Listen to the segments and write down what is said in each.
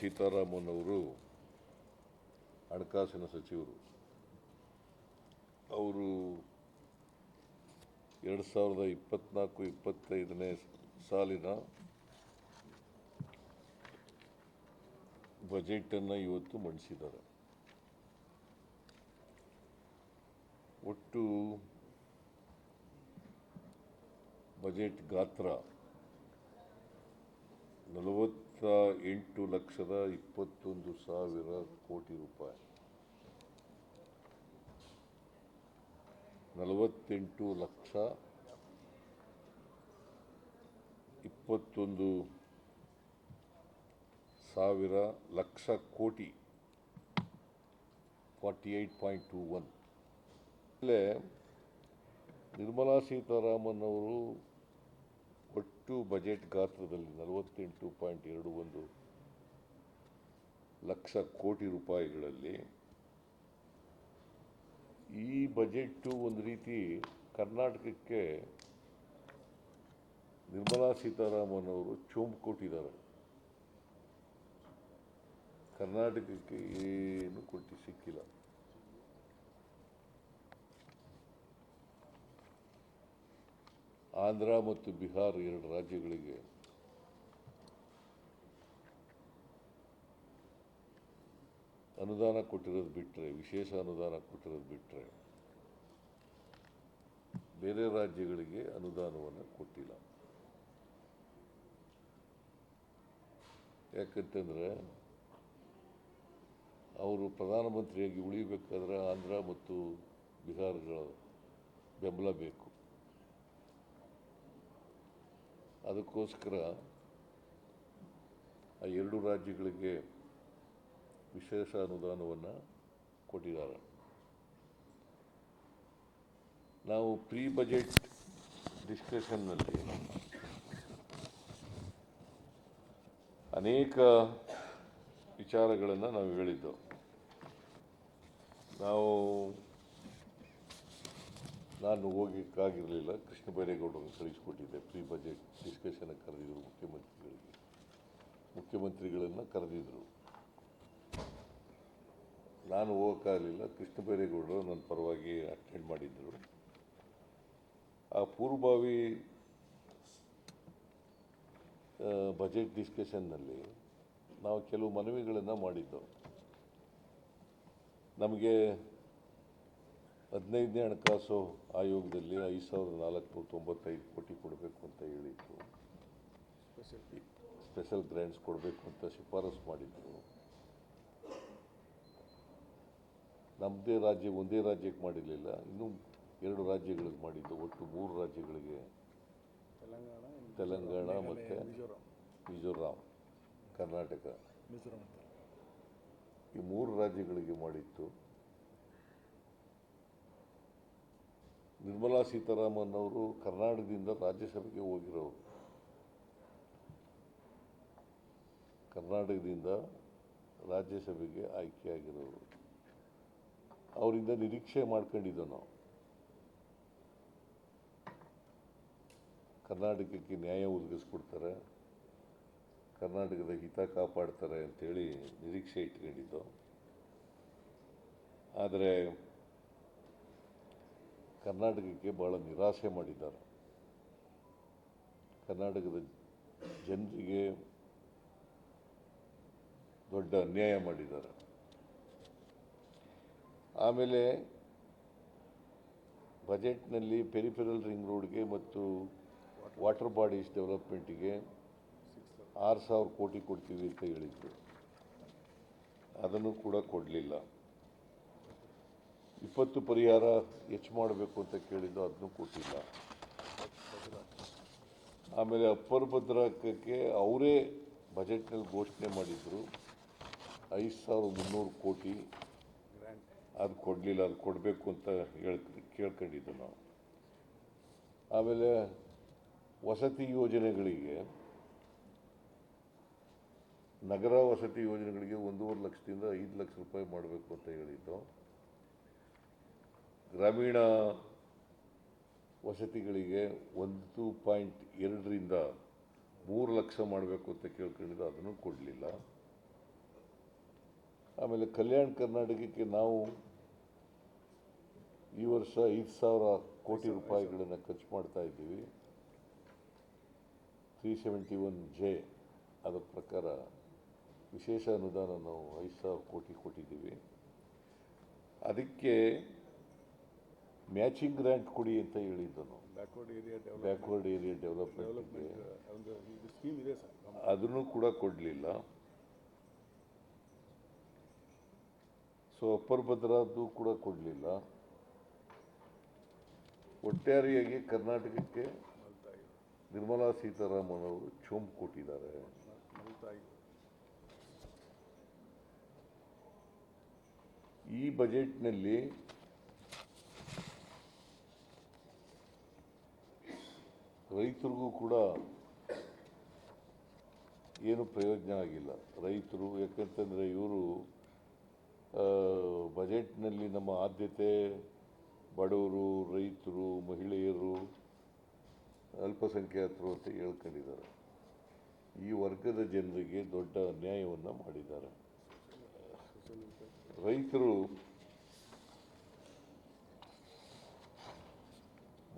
ಸೀತಾರಾಮನ್ ಅವರು ಹಣಕಾಸಿನ ಸಚಿವರು. ಅವರು ಎರಡು ಸಾವಿರದ ಇಪ್ಪತ್ತ್ನಾಲ್ಕು ಇಪ್ಪತ್ತೈದನೇ ಸಾಲಿನ ಬಜೆಟನ್ನು ಇವತ್ತು ಮಂಡಿಸಿದ್ದಾರೆ. ಒಟ್ಟು ಬಜೆಟ್ ಗಾತ್ರ ನಲವತ್ತ ಎಂಟು ಲಕ್ಷದ ಇಪ್ಪತ್ತೊಂದು ಸಾವಿರ ಕೋಟಿ ರೂಪಾಯಿ. ನಲವತ್ತೆಂಟು ಲಕ್ಷ ಇಪ್ಪತ್ತೊಂದು ಸಾವಿರ lakh crore. Forty eight point two one. Nirmala Sitharaman ಅವರು ಒಟ್ಟು ಬಜೆಟ್ ಗಾತ್ರದಲ್ಲಿ ನಲವತ್ತೆಂಟು ಪಾಯಿಂಟ್ ಎರಡು ಒಂದು ಲಕ್ಷ ಕೋಟಿ ರೂಪಾಯಿಗಳಲ್ಲಿ ಈ ಬಜೆಟ್ಟು ಒಂದು ರೀತಿ ಕರ್ನಾಟಕಕ್ಕೆ ನಿರ್ಮಲಾ ಸೀತಾರಾಮನ್ ಅವರು ಚೋಂಬು ಕೊಟ್ಟಿದ್ದಾರೆ ಕರ್ನಾಟಕಕ್ಕೆ ಏನು ಕೊಟ್ಟು ಸಿಕ್ಕಿಲ್ಲ. ಆಂಧ್ರ ಮತ್ತು ಬಿಹಾರ್ ಎರಡು ರಾಜ್ಯಗಳಿಗೆ ಅನುದಾನ ಕೊಟ್ಟಿರೋದು ಬಿಟ್ಟರೆ ವಿಶೇಷ ಅನುದಾನ ಕೊಟ್ಟಿರೋದು ಬಿಟ್ಟರೆ ಬೇರೆ ರಾಜ್ಯಗಳಿಗೆ ಅನುದಾನವನ್ನು ಕೊಟ್ಟಿಲ್ಲ. ಯಾಕಂತಂದರೆ ಅವರು ಪ್ರಧಾನಮಂತ್ರಿಯಾಗಿ ಉಳಿಬೇಕಾದ್ರೆ ಆಂಧ್ರ ಮತ್ತು ಬಿಹಾರಗಳ ಬೆಂಬಲ ಬೇಕು. ಅದಕ್ಕೋಸ್ಕರ ಆ ಎರಡು ರಾಜ್ಯಗಳಿಗೆ ವಿಶೇಷ ಅನುದಾನವನ್ನು ಕೊಟ್ಟಿದ್ದಾರೆ. ನಾವು ಪ್ರೀ ಬಜೆಟ್ ಡಿಸ್ಕಷನ್ನಲ್ಲಿ ಅನೇಕ ವಿಚಾರಗಳನ್ನು ನಾವು ಹೇಳಿದ್ದೆವು. ನಾವು ನಾನು ಹೋಗಿಕ್ಕಾಗಿರಲಿಲ್ಲ ಕೃಷ್ಣ ಬೈರೇಗೌಡರನ್ನು ಕಳಿಸ್ಕೊಟ್ಟಿದ್ದೆ. ಪ್ರೀ ಬಜೆಟ್ ಡಿಸ್ಕಷನ್ ಕರೆದಿದ್ದರು ಮುಖ್ಯಮಂತ್ರಿಗಳಿಗೆ. ಮುಖ್ಯಮಂತ್ರಿಗಳನ್ನು ಕರೆದಿದ್ದರು ನಾನು ಹೋಗೋಕ್ಕಾಗಲಿಲ್ಲ. ಕೃಷ್ಣ ಬೈರೇಗೌಡರು ನನ್ನ ಪರವಾಗಿ ಅಟೆಂಡ್ ಮಾಡಿದ್ದರು ಆ ಪೂರ್ವಭಾವಿ ಬಜೆಟ್ ಡಿಸ್ಕಷನ್ನಲ್ಲಿ ನಾವು ಕೆಲವು ಮನವಿಗಳನ್ನು ಮಾಡಿದ್ದೆವು ನಮಗೆ ಹದಿನೈದನೇ ಹಣಕಾಸು ಆಯೋಗದಲ್ಲಿ ಐದು ಸಾವಿರದ ನಾಲ್ಕುನೂರ ತೊಂಬತ್ತೈದು ಕೋಟಿ ಕೊಡಬೇಕು ಅಂತ ಹೇಳಿತ್ತು ಸ್ಪೆಷಲ್ ಗ್ರ್ಯಾಂಟ್ಸ್ ಕೊಡಬೇಕು ಅಂತ ಶಿಫಾರಸು ಮಾಡಿದ್ರು. ನಮ್ಮದೇ ರಾಜ್ಯ ಒಂದೇ ರಾಜ್ಯಕ್ಕೆ ಮಾಡಿರಲಿಲ್ಲ ಇನ್ನೂ ಎರಡು ರಾಜ್ಯಗಳಿಗೆ ಮಾಡಿದ್ದು ಒಟ್ಟು ಮೂರು ರಾಜ್ಯಗಳಿಗೆ. ತೆಲಂಗಾಣ ತೆಲಂಗಾಣ ಮತ್ತು ಮಿಜೋರಾಂ. ಕರ್ನಾಟಕ. ಈ ಮೂರು ರಾಜ್ಯಗಳಿಗೆ ಮಾಡಿತ್ತು ನಿರ್ಮಲಾ ಸೀತಾರಾಮನ್ ಅವರು ಕರ್ನಾಟಕದಿಂದ ರಾಜ್ಯಸಭೆಗೆ ಹೋಗಿರೋರು. ಕರ್ನಾಟಕದಿಂದ ರಾಜ್ಯಸಭೆಗೆ ಆಯ್ಕೆಯಾಗಿರೋರು. ಅವರಿಂದ ನಿರೀಕ್ಷೆ ಮಾಡ್ಕೊಂಡಿದ್ದೋ ನಾವು. ಕರ್ನಾಟಕಕ್ಕೆ ನ್ಯಾಯ ಒದಗಿಸ್ಕೊಡ್ತಾರೆ. ಕರ್ನಾಟಕದ ಹಿತ ಕಾಪಾಡ್ತಾರೆ ಅಂತೇಳಿ ನಿರೀಕ್ಷೆ ಇಟ್ಕೊಂಡಿದ್ದು. ಆದರೆ ಕರ್ನಾಟಕಕ್ಕೆ ಬಹಳ ನಿರಾಸೆ ಮಾಡಿದ್ದಾರೆ. ಕರ್ನಾಟಕದ ಜನರಿಗೆ ದೊಡ್ಡ ಅನ್ಯಾಯ ಮಾಡಿದ್ದಾರೆ. ಆಮೇಲೆ ಬಜೆಟ್ನಲ್ಲಿ ಪೆರಿಫೆರಲ್ ರಿಂಗ್ ರೋಡ್ಗೆ ಮತ್ತು ವಾಟರ್ ಬಾಡೀಸ್ ಡೆವಲಪ್ಮೆಂಟಿಗೆ ಆರು ಸಾವಿರ ಕೋಟಿ ಕೊಡ್ತೀವಿ ಅಂತ ಹೇಳಿದ್ರು. ಅದನ್ನು ಕೂಡ ಕೊಡಲಿಲ್ಲ. ಇಪ್ಪತ್ತು ಪರಿಹಾರ ಹೆಚ್ಚು ಮಾಡಬೇಕು ಅಂತ ಕೇಳಿದ್ದು ಅದನ್ನು ಕೊಟ್ಟಿಲ್ಲ. ಆಮೇಲೆ ಅಪ್ಪರ್ ಭದ್ರಾಕಕ್ಕೆ ಅವರೇ ಬಜೆಟ್ನಲ್ಲಿ ಘೋಷಣೆ ಮಾಡಿದ್ರು. ಐದು ಸಾವಿರದ ಮುನ್ನೂರು ಕೋಟಿ ಅದು ಕೊಡಲಿಲ್ಲ, ಅದು ಕೊಡಬೇಕು ಅಂತ ಹೇಳ್, ಕೇಳ್ಕೊಂಡಿದ್ದು ನಾವು. ಆಮೇಲೆ ವಸತಿ ಯೋಜನೆಗಳಿಗೆ ನಗರ ವಸತಿ ಯೋಜನೆಗಳಿಗೆ ಒಂದೂವರೆ ಲಕ್ಷದಿಂದ ಐದು ಲಕ್ಷ ರೂಪಾಯಿ ಮಾಡಬೇಕು ಅಂತ ಹೇಳಿದ್ದು. ಗ್ರಾಮೀಣ ವಸತಿಗಳಿಗೆ ಒಂದು ಪಾಯಿಂಟ್ ಎರಡರಿಂದ ಮೂರು ಲಕ್ಷ ಮಾಡಬೇಕು ಅಂತ ಕೇಳ್ಕೊಂಡಿದ್ದು, ಅದನ್ನು ಕೊಡಲಿಲ್ಲ. ಆಮೇಲೆ ಕಲ್ಯಾಣ ಕರ್ನಾಟಕಕ್ಕೆ ನಾವು ಈ ವರ್ಷ ಐದು ಸಾವಿರ ಕೋಟಿ ರೂಪಾಯಿಗಳನ್ನು ಖರ್ಚು ಮಾಡ್ತಾ ಇದ್ದೀವಿ. ತ್ರೀ ಸೆವೆಂಟಿ ಒನ್ ಜೆ ಅದರ ಪ್ರಕಾರ ವಿಶೇಷ ಅನುದಾನ ನಾವು ಐದು ಸಾವಿರ ಕೋಟಿ ಕೊಟ್ಟಿದ್ದೀವಿ. ಅದಕ್ಕೆ ಮ್ಯಾಚಿಂಗ್ ಗ್ರ್ಯಾಂಟ್ ಕೊಡಿ ಅಂತ ಹೇಳಿದ್ದನು. ಬ್ಯಾಕ್ವರ್ಡ್ ಏರಿಯಾ ಬ್ಯಾಕ್ವರ್ಡ್ ಏರಿಯಾ ಡೆವಲಪ್ಮೆಂಟ್ಗೆ ಡೆವಲಪ್ಮೆಂಟ್ ಒಂದು ಇದು ಸ್ಕೀಮ್ ಇದೆ ಸರ್. ಅದನ್ನು ಕೂಡ ಕೊಡಲಿಲ್ಲ. ಸೊ ಅಪ್ಪರ್ ಭದ್ರಾದ್ದು ಕೂಡ ಕೊಡಲಿಲ್ಲ. ಒಟ್ಟಾರೆಯಾಗಿ ಕರ್ನಾಟಕಕ್ಕೆ ನಿರ್ಮಲಾ ಸೀತಾರಾಮನ್ ಅವರು ಚೊಂಬು ಕೊಟ್ಟಿದ್ದಾರೆ. ಈ ಬಜೆಟ್ನಲ್ಲಿ ರೈತರಿಗೂ ಕೂಡ ಏನು ಪ್ರಯೋಜನ ಆಗಿಲ್ಲ. ರೈತರು ಯಾಕಂತಂದರೆ ಇವರು ಬಜೆಟ್ನಲ್ಲಿ ನಮ್ಮ ಆದ್ಯತೆ ಬಡವರು, ರೈತರು, ಮಹಿಳೆಯರು ಅಲ್ಪಸಂಖ್ಯಾತರು ಅಂತ ಹೇಳ್ಕೊಂಡಿದ್ದಾರೆ. ಈ ವರ್ಗದ ಜನರಿಗೆ ದೊಡ್ಡ ಅನ್ಯಾಯವನ್ನು ಮಾಡಿದ್ದಾರೆ. ರೈತರು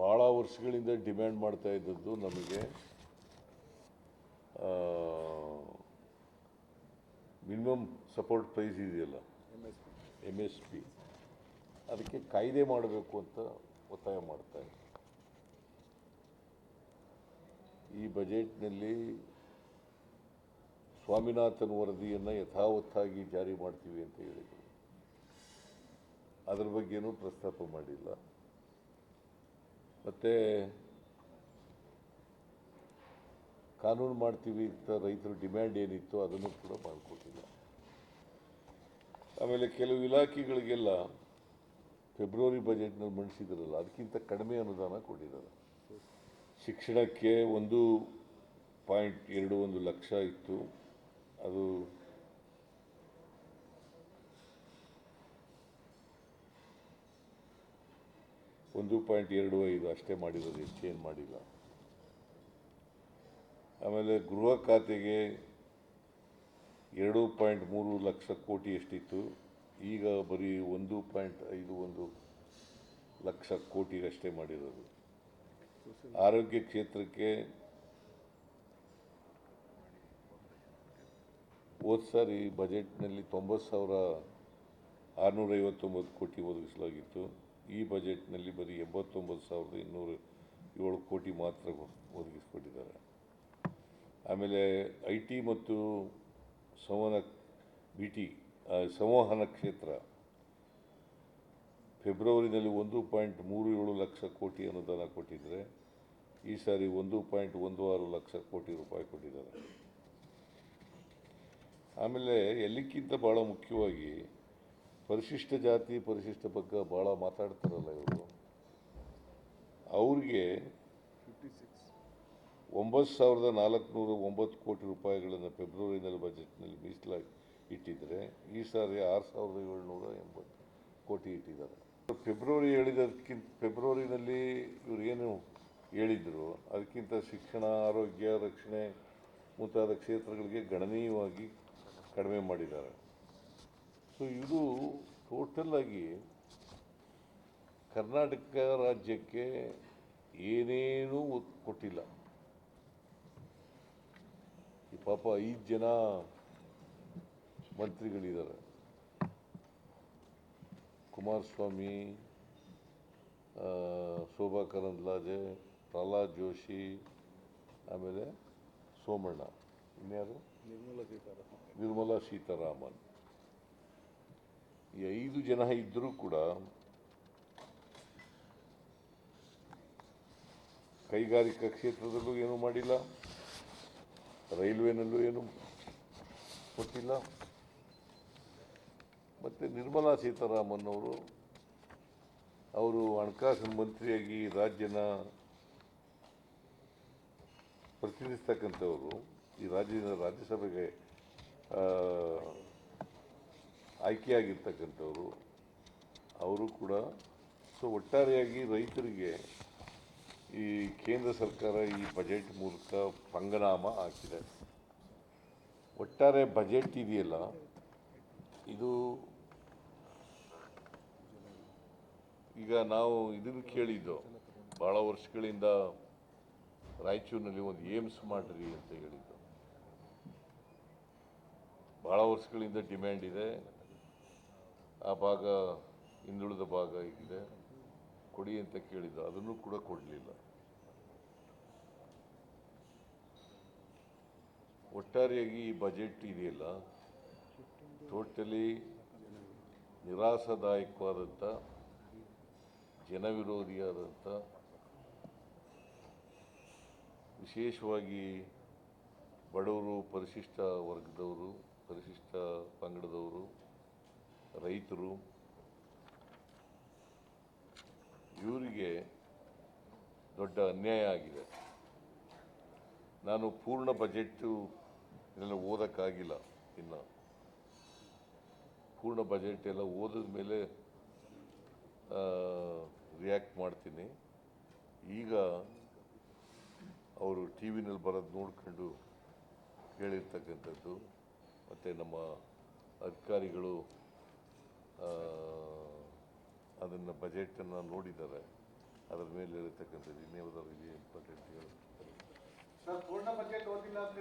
ಭಾಳ ವರ್ಷಗಳಿಂದ ಡಿಮ್ಯಾಂಡ್ ಮಾಡ್ತಾ ಇದ್ದದ್ದು ನಮಗೆ ಮಿನಿಮಮ್ ಸಪೋರ್ಟ್ ಪ್ರೈಸ್ ಇದೆಯಲ್ಲ? ಎಂ ಎಸ್ ಪಿ ಅದಕ್ಕೆ ಕಾಯ್ದೆ ಮಾಡಬೇಕು ಅಂತ ಒತ್ತಾಯ ಮಾಡ್ತಾ ಇದ್ದೆ. ಈ ಬಜೆಟ್ನಲ್ಲಿ ಸ್ವಾಮಿನಾಥನ್ ವರದಿಯನ್ನು ಯಥಾವತ್ತಾಗಿ ಜಾರಿ ಮಾಡ್ತೀವಿ ಅಂತ ಹೇಳಿದರು. ಅದರ ಬಗ್ಗೆನೂ ಪ್ರಸ್ತಾಪ ಮಾಡಿಲ್ಲ. ಮತ್ತು ಕಾನೂನು ಮಾಡ್ತೀವಿ ಅಂತ ರೈತರ ಡಿಮ್ಯಾಂಡ್ ಏನಿತ್ತು ಅದನ್ನು ಕೂಡ ಮಾಡಿಕೊಟ್ಟಿಲ್ಲ. ಆಮೇಲೆ ಕೆಲವು ಇಲಾಖೆಗಳಿಗೆಲ್ಲ ಫೆಬ್ರವರಿ ಬಜೆಟ್ನಲ್ಲಿ ಮಂಡಿಸಿದ್ರಲ್ಲ, ಅದಕ್ಕಿಂತ ಕಡಿಮೆ ಅನುದಾನ ಕೊಟ್ಟಿದ್ದಾರೆ. ಶಿಕ್ಷಣಕ್ಕೆ ಒಂದು ಪಾಯಿಂಟ್ ಎರಡು ಒಂದು ಲಕ್ಷ ಇತ್ತು ಅದು ಒಂದು ಪಾಯಿಂಟ್ ಎರಡು ಐದು ಅಷ್ಟೇ ಮಾಡಿರೋದು, ಹೆಚ್ಚೇನು ಮಾಡಿಲ್ಲ. ಆಮೇಲೆ ಗೃಹ ಖಾತೆಗೆ ಎರಡು ಪಾಯಿಂಟ್ ಮೂರು ಲಕ್ಷ ಕೋಟಿ ಎಷ್ಟಿತ್ತು, ಈಗ ಬರೀ ಒಂದು ಪಾಯಿಂಟ್ ಐದು ಒಂದು ಲಕ್ಷ ಕೋಟಿಗಷ್ಟೇ ಮಾಡಿರೋದು. ಆರೋಗ್ಯ ಕ್ಷೇತ್ರಕ್ಕೆ ಹೋದ ಸಾರಿ ಬಜೆಟ್ನಲ್ಲಿ ತೊಂಬತ್ತು ಸಾವಿರ ಆರುನೂರೈವತ್ತೊಂಬತ್ತು ಕೋಟಿ ಒದಗಿಸಲಾಗಿತ್ತು. ಈ ಬಜೆಟ್ನಲ್ಲಿ ಬರೀ ಎಂಬತ್ತೊಂಬತ್ತು ಸಾವಿರದ ಇನ್ನೂರು ಏಳು ಕೋಟಿ ಮಾತ್ರ ಒದಗಿಸಿಕೊಟ್ಟಿದ್ದಾರೆ. ಆಮೇಲೆ ಐ ಟಿ ಮತ್ತು ಸಂವಹನ, ಬಿ ಟಿ ಸಂವಹನ ಕ್ಷೇತ್ರ. ಫೆಬ್ರವರಿನಲ್ಲಿ ಒಂದು ಪಾಯಿಂಟ್ ಮೂರು ಏಳು ಲಕ್ಷ ಕೋಟಿ ಅನುದಾನ ಕೊಟ್ಟಿದ್ದರೆ. ಈ ಸಾರಿ ಒಂದು ಪಾಯಿಂಟ್ ಒಂದು ಆರು ಲಕ್ಷ ಕೋಟಿ ರೂಪಾಯಿ ಕೊಟ್ಟಿದ್ದಾರೆ. ಆಮೇಲೆ ಎಲ್ಲಕ್ಕಿಂತ ಭಾಳ ಮುಖ್ಯವಾಗಿ ಪರಿಶಿಷ್ಟ ಜಾತಿ, ಪರಿಶಿಷ್ಟ ಬಗ್ಗೆ ಭಾಳ ಮಾತಾಡ್ತಾರಲ್ಲ ಇವರು. ಅವ್ರಿಗೆ ಒಂಬತ್ತು ಸಾವಿರದ ನಾಲ್ಕುನೂರ ಒಂಬತ್ತು ಕೋಟಿ ರೂಪಾಯಿಗಳನ್ನು ಫೆಬ್ರವರಿನಲ್ಲಿ ಬಜೆಟ್ನಲ್ಲಿ ಮೀಸಲಾಗಿ ಇಟ್ಟಿದ್ದರೆ ಈ ಸಾರಿ ಆರು ಸಾವಿರದ ಏಳ್ನೂರ ಎಂಬತ್ತು ಕೋಟಿ ಇಟ್ಟಿದ್ದಾರೆ. ಫೆಬ್ರವರಿ ಹೇಳಿದಕ್ಕಿಂತ ಫೆಬ್ರವರಿನಲ್ಲಿ ಇವರು ಏನು ಹೇಳಿದರು, ಅದಕ್ಕಿಂತ ಶಿಕ್ಷಣ, ಆರೋಗ್ಯ, ರಕ್ಷಣೆ ಮುಂತಾದ ಕ್ಷೇತ್ರಗಳಿಗೆ ಗಣನೀಯವಾಗಿ ಕಡಿಮೆ ಮಾಡಿದ್ದಾರೆ. ಸೊ ಇದು ಟೋಟಲ್ ಆಗಿ ಕರ್ನಾಟಕ ರಾಜ್ಯಕ್ಕೆ ಏನೇನೂ ಕೊಟ್ಟಿಲ್ಲ. ಈ ಪಾಪ ಐದು ಜನ ಮಂತ್ರಿಗಳಿದ್ದಾರೆ. ಕುಮಾರಸ್ವಾಮಿ ಶೋಭಾ ಕರಂದ್ಲಾಜೆ ಪ್ರಹ್ಲಾದ್ ಜೋಶಿ ಆಮೇಲೆ ಸೋಮಣ್ಣ. ಇನ್ಯಾರು? ನಿರ್ಮಲಾ ಸೀತಾರಾಮನ್. ನಿರ್ಮಲಾ ಸೀತಾರಾಮನ್. ಈ ಐದು ಜನ ಇದ್ದರೂ ಕೂಡ ಕೈಗಾರಿಕಾ ಕ್ಷೇತ್ರದಲ್ಲೂ ಏನೂ ಮಾಡಿಲ್ಲ, ರೈಲ್ವೆನಲ್ಲೂ ಏನು ಕೊಟ್ಟಿಲ್ಲ. ಮತ್ತು ನಿರ್ಮಲಾ ಸೀತಾರಾಮನ್ ಅವರು ಅವರು ಹಣಕಾಸು ಮಂತ್ರಿಯಾಗಿ ರಾಜ್ಯನ ಪ್ರತಿನಿಧಿಸ್ತಕ್ಕಂಥವರು, ಈ ರಾಜ್ಯದ ರಾಜ್ಯಸಭೆಗೆ ಆಯ್ಕೆಯಾಗಿರ್ತಕ್ಕಂಥವ್ರು, ಅವರು ಕೂಡ ಸೊ ಒಟ್ಟಾರೆಯಾಗಿ ರೈತರಿಗೆ ಈ ಕೇಂದ್ರ ಸರ್ಕಾರ ಈ ಬಜೆಟ್ ಮೂಲಕ ಪಂಗನಾಮ ಹಾಕಿದೆ. ಒಟ್ಟಾರೆ ಬಜೆಟ್ ಇದೆಯಲ್ಲ, ಇದು ಈಗ ನಾವು ಇದನ್ನು ಕೇಳಿದ್ದು ಭಾಳ ವರ್ಷಗಳಿಂದ ರಾಯಚೂರಿನಲ್ಲಿ ಒಂದು ಏಮ್ಸ್ ಮಾಡ್ರಿ ಅಂತ ಹೇಳಿದ್ದು. ಭಾಳ ವರ್ಷಗಳಿಂದ ಡಿಮ್ಯಾಂಡ್ ಇದೆ. ಆ ಭಾಗ ಹಿಂದುಳಿದ ಭಾಗ ಇದೆ ಕೊಡಿ ಅಂತ ಕೇಳಿದ, ಅದನ್ನು ಕೂಡ ಕೊಡಲಿಲ್ಲ. ಒಟ್ಟಾರೆಯಾಗಿ ಈ ಬಜೆಟ್ ಇದೆಯಲ್ಲ, ಟೋಟಲಿ ನಿರಾಸದಾಯಕವಾದಂಥ ಜನವಿರೋಧಿಯಾದಂಥ, ವಿಶೇಷವಾಗಿ ಬಡವರು, ಪರಿಶಿಷ್ಟ ವರ್ಗದವರು, ಪರಿಶಿಷ್ಟ ಪಂಗಡದವರು ರೈತರು ಇವರಿಗೆ ದೊಡ್ಡ ಅನ್ಯಾಯ ಆಗಿದೆ. ನಾನು ಪೂರ್ಣ ಬಜೆಟ್ಟು ಎಲ್ಲ ಓದೋಕ್ಕಾಗಿಲ್ಲ ಇನ್ನು. ಪೂರ್ಣ ಬಜೆಟ್ ಎಲ್ಲ ಓದಿದ ಮೇಲೆ ರಿಯಾಕ್ಟ್ ಮಾಡ್ತೀನಿ. ಈಗ ಅವರು ಟಿ ವಿನಲ್ಲಿ ಬರೋದು ನೋಡ್ಕೊಂಡು ಕೇಳಿರ್ತಕ್ಕಂಥದ್ದು ಮತ್ತು ನಮ್ಮ ಅಧಿಕಾರಿಗಳು ಅದನ್ನು ಬಜೆಟನ್ನು ನೋಡಿದ್ದಾರೆ. ಅದರ ಮೇಲೆ ಇರತಕ್ಕಂಥದ್ದು ಇದೆ ಇಂಪಾರ್ಟೆಂಟ್ ಸರ್ ಪೂರ್ಣ ಬಜೆಟ್ ಓದಿಲ್ಲ ಅಂತ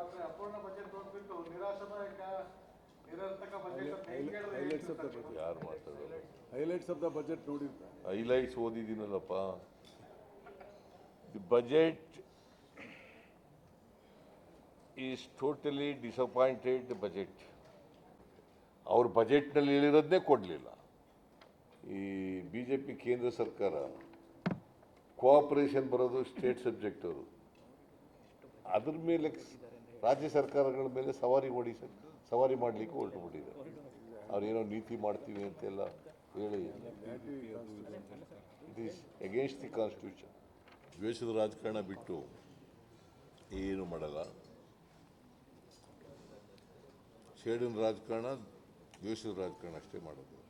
ಮತ್ತೆ ಅಪೂರ್ಣ ಬಜೆಟ್ ಓದ್ಬಿಟ್ಟು ನಿರಾಶಾದಾಯಕ. ಯಾರು ಮಾತಾಡೋದು ಹೈಲೈಟ್ಸ್ ಆಫ್ ದ ಬಜೆಟ್ ನೋಡಿರ್ತಾರೆ. Highlights ಓದಿದ್ದೀನಲ್ಲಪ್ಪ. The budget is totally disappointed budget ಅವ್ರ ಬಜೆಟ್ನಲ್ಲಿ ಹೇಳಿರೋದನ್ನೇ ಕೊಡಲಿಲ್ಲ. ಈ ಬಿ ಜೆ ಪಿ ಕೇಂದ್ರ ಸರ್ಕಾರ ಕೋಆಪರೇಷನ್ ಬರೋದು ಸ್ಟೇಟ್ ಸಬ್ಜೆಕ್ಟ್ ಅವರು. ಅದ್ರ ಮೇಲೆ ರಾಜ್ಯ ಸರ್ಕಾರಗಳ ಮೇಲೆ ಸವಾರಿ ಓಡಿ ಸವಾರಿ ಮಾಡಲಿಕ್ಕೆ ಹೊರಟು ಬಿಟ್ಟಿದ್ದಾರೆ. ಅವ್ರೇನೋ ನೀತಿ ಮಾಡ್ತೀವಿ ಅಂತೆಲ್ಲ ಹೇಳಿ. It is against the constitution ದ್ವೇಷದ ರಾಜಕಾರಣ ಬಿಟ್ಟು ಏನು ಮಾಡಲ್ಲ. ಸೇಡಿನ ರಾಜಕಾರಣ ದ್ವೇಷದ ರಾಜಕಾರಣ ಅಷ್ಟೇ ಮಾಡೋದು.